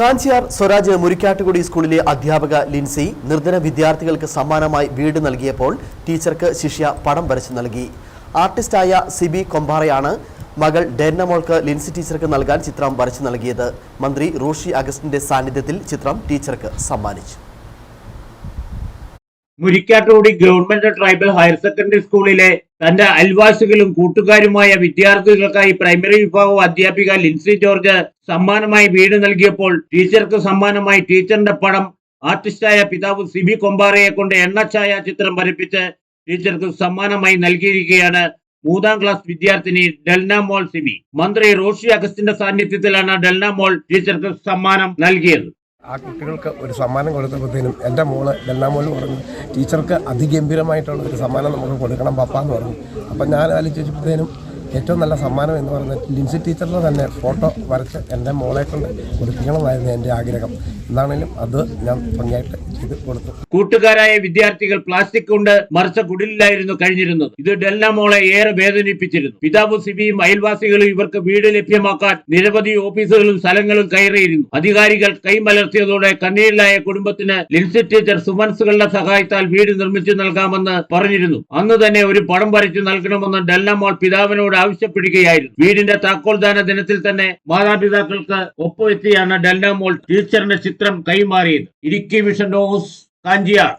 കാഞ്ചിയാർ സ്വരാജ് മുരിക്കാട്ടുകുടി സ്കൂളിലെ അധ്യാപക ലിൻസി നിർധന വിദ്യാർത്ഥികൾക്ക് സമ്മാനമായി വീട് നൽകിയപ്പോൾ ടീച്ചർക്ക് ശിഷ്യ പടം വരച്ചു നൽകി. ആർട്ടിസ്റ്റായ സിബി കൊമ്പാറയാണ് മകൾ ഡെന്നമോൾക്ക് ലിൻസി ടീച്ചർക്ക് നൽകാൻ ചിത്രം വരച്ചു നൽകിയത്. മന്ത്രി റോഷി അഗസ്റ്റിന്റെ സാന്നിധ്യത്തിൽ ചിത്രം ടീച്ചർക്ക് സമ്മാനിച്ചു. Murikkattukudy government tribal higher secondary സ്കൂളിലെ തന്റെ അയൽവാസികളും കൂട്ടുകാരുമായ വിദ്യാർത്ഥികൾക്കായി പ്രൈമറി വിഭാഗം അധ്യാപിക ലിൻസി ജോർജ് സമ്മാനമായി വീട് നൽകിയപ്പോൾ ടീച്ചർക്ക് സമ്മാനമായി ടീച്ചറിന്റെ പടം ആർട്ടിസ്റ്റായ പിതാവ് സിബി കൊമ്പാറയെ കൊണ്ട് എണ്ണച്ചായ ചിത്രം വരപ്പിച്ച് ടീച്ചർക്ക് സമ്മാനമായി നൽകിയിരിക്കുകയാണ് മൂന്നാം ക്ലാസ് വിദ്യാർത്ഥിനി ഡെൽന മോൾ സിബി. മന്ത്രി റോഷി അഗസ്റ്റിന്റെ സാന്നിധ്യത്തിലാണ് ഡെൽന മോൾ ടീച്ചർക്ക് സമ്മാനം നൽകിയത്. ആ കുട്ടികൾക്ക് ഒരു സമ്മാനം കൊടുത്തപ്പോഴത്തേനും എന്റെ മോൾ ഡെല്ലാമോൾ പറഞ്ഞു ടീച്ചർക്ക് അതിഗംഭീരമായിട്ടുള്ള ഒരു സമ്മാനം നമുക്ക് കൊടുക്കണം പപ്പ എന്ന് പറഞ്ഞു. അപ്പം ഞാൻ ആലോചിച്ചപ്പോഴത്തേനും ഏറ്റവും നല്ല സമ്മാനം എന്ന് പറയുന്നത് ലിൻസി ടീച്ചറിന്റെ തന്നെ ഫോട്ടോ വരച്ച് എന്റെ മോളെ കൊണ്ട് കൊടുപ്പിക്കണമെന്നായിരുന്നു എന്റെ ആഗ്രഹം. എന്താണേലും അത് ഞാൻ ഭംഗിയായിട്ട് ചെയ്ത് കൊടുത്തു. കൂട്ടുകാരായ വിദ്യാർത്ഥികൾ പ്ലാസ്റ്റിക് കൊണ്ട് മറിച്ച കുടിലായിരുന്നു കഴിഞ്ഞിരുന്നത്. ഇത് ഡെല്ല മോളെ ഏറെ വേദനിപ്പിച്ചിരുന്നു. പിതാവ് സിബിയും അയൽവാസികളും ഇവർക്ക് വീട് ലഭ്യമാക്കാൻ നിരവധി ഓഫീസുകളും സ്ഥലങ്ങളും കയറിയിരുന്നു. അധികാരികൾ കൈമലർത്തിയതോടെ കണ്ണീരിലായ കുടുംബത്തിന് ലിൻസി ടീച്ചർ സുമൻസുകളുടെ സഹായത്താൽ വീട് നിർമ്മിച്ചു നൽകാമെന്ന് പറഞ്ഞിരുന്നു. അന്ന് തന്നെ ഒരു പടം വരച്ചു നൽകണമെന്ന് ഡെല്ല മോൾ പിതാവിനോട് ആവശ്യപ്പെടുകയായിരുന്നു. വീടിന്റെ താക്കോൽദാന ദിനത്തിൽ തന്നെ മാതാപിതാക്കൾക്ക് ഒപ്പുവെത്തിയാണ് ഡൽന മോൾ ടീച്ചറിന്റെ ചിത്രം കൈമാറിയത്. Idukki vision dose Kanchiyar